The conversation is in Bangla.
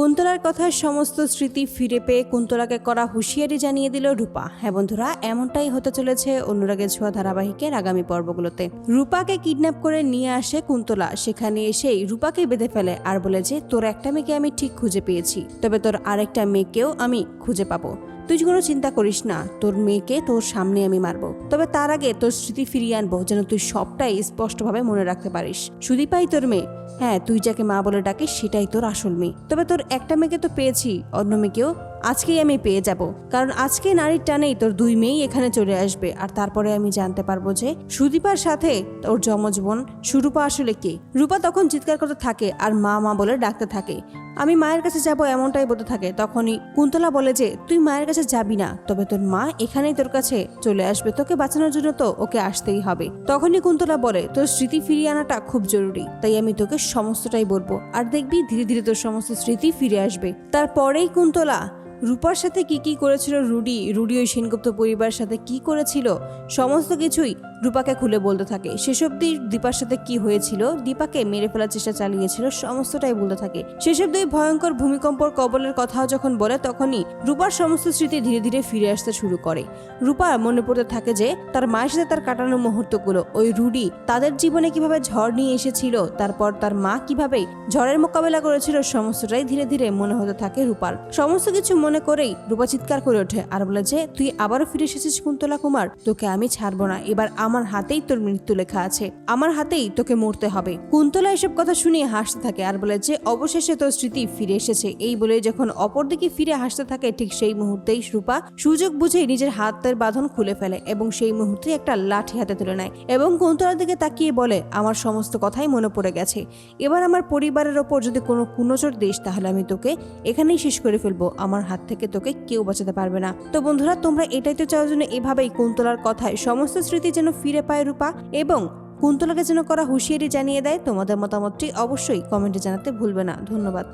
কুন্তলার কথার সমস্ত স্মৃতি ফিরে পেয়ে কুন্তলাকে করা হুঁশিয়ারি জানিয়ে দিল রূপা। হ্যাঁ বন্ধুরা, এমনটাই হতে চলেছে অনুরাগের ছোঁয়া ধারাবাহিকের আগামী পর্বগুলোতে। রূপাকে কিডন্যাপ করে নিয়ে আসে কুন্তলা। সেখানে এসেই রূপাকে বেঁধে ফেলে আর বলে যে, তোর একটা মেয়েকে আমি ঠিক খুঁজে পেয়েছি। তবে তোর আরেকটা মেয়েকেও আমি খুঁজে পাবো। তুই কোনো চিন্তা করিস না, তোর মেয়েকে তোর সামনে আমি মারবো। তবে তার আগে তোর স্মৃতি ফিরিয়ে আনব, যেন তুই সবটাই স্পষ্টভাবে মনে রাখতে পারিস। সুদীপাই তোর মেয়ে। হ্যাঁ তুই যাকে মা বলে ডাকিস, সেটাই তোর আসল মেয়ে। তবে তোর একটা মেয়েকে তো পেয়েছি, অন্য মেয়েকেও আজকেই আমি পেয়ে যাব। কারণ আজকে নারীর টানেই তোর দুই মেয়েই এখানে চলে আসবে। আর তারপরে আমি জানতে পারব যে সুদীপার সাথে তোর যমজ বোন সুরূপা আসলে কে? রূপা তখন চিৎকার করতে থাকে, আর মা মা বলে ডাকতে থাকে। আমি মায়ের কাছে যাব এমনটাই বলতে থাকে। তখনই কুন্তলা বলে যে, তুই মায়ের কাছে যাবি না, তবে তোর মা এখানেই তোর কাছে চলে আসবে। তোকে বাঁচানোর জন্য তো ওকে আসতেই হবে। তখনই কুন্তলা বলে, তোর স্মৃতি ফিরিয়ে আনাটা খুব জরুরি, তাই আমি তোকে সমস্তটাই বলব। আর দেখবি, ধীরে ধীরে তোর সমস্ত স্মৃতি ফিরে আসবে। তারপরেই কুন্তলা, রূপার সাথে কি কি করেছিল রুডি রুডি ওই সেনগুপ্ত পরিবারের সাথে কি করেছিল, সমস্ত কিছুই রূপাকে খুলে বলতে থাকে সেসব দিক দীপার সাথে কি হয়েছিল? দীপাকে মেরে ফেলার চেষ্টা চালিয়েছিল, সমস্তটাই বলতে থাকে। সেসব দুই ভয়ঙ্কর ভূমিকম্পর কবলের কথাও যখন বলে, তখনই রূপার সমস্ত স্মৃতি ধীরে ধীরে ফিরে আসতে শুরু করে। রূপা মনে পড়তে থাকে যে, তার মায়ের সাথে তার কাটানো মুহূর্তগুলো, ওই রুডি তাদের জীবনে কীভাবে ঝড় নিয়ে এসেছিল, তারপর তার মা কীভাবে ঝড়ের মোকাবেলা করেছিল, সমস্তটাই ধীরে ধীরে মনে হতে থাকে রূপার। সমস্ত কিছু মনে করেই রূপা চিৎকার করে ওঠে আর বলে যে, তুই আবারও ফিরে এসেছিস কুন্তলা কুমার তোকে আমি ছাড়বো না। এবার আমার হাতেই তোর মৃত্যু লেখা আছে। আমার হাতেই তোকে মরতে হবে। কুন্তলা এসব কথা শুনিয়ে হাসতে থাকে আর বলে যে, অবশেষে তোর স্মৃতি ফিরে এসেছে। এই বলে যখন অপরদিকে ফিরে হাসতে থাকে, ঠিক সেই মুহূর্তেই রূপা সুযোগ বুঝেই নিজের হাতের বাঁধন খুলে ফেলে এবং সেই মুহূর্তে একটা লাঠি হাতে তুলে নেয় এবং কুন্তলার দিকে তাকিয়ে বলে, আমার সমস্ত কথাই মনে পড়ে গেছে। এবার আমার পরিবারের ওপর যদি কোনো কুনজর দিস, তাহলে আমি তোকে এখানেই শেষ করে ফেলব। আমার হাত থেকে তোকে কেউ বাঁচাতে পারবে না। তো বন্ধুরা, তোমরা এটাই তো চাও জন্য এভাবেই কুন্তলার কথায় সমস্ত স্মৃতি যেন ফিরে পায় রূপা এবং কুন্তলাকে যেন করা হুঁশিয়ারি জানিয়ে দেয়। তোমাদের মতামতটি অবশ্যই কমেন্টে জানাতে ভুলবে না। ধন্যবাদ।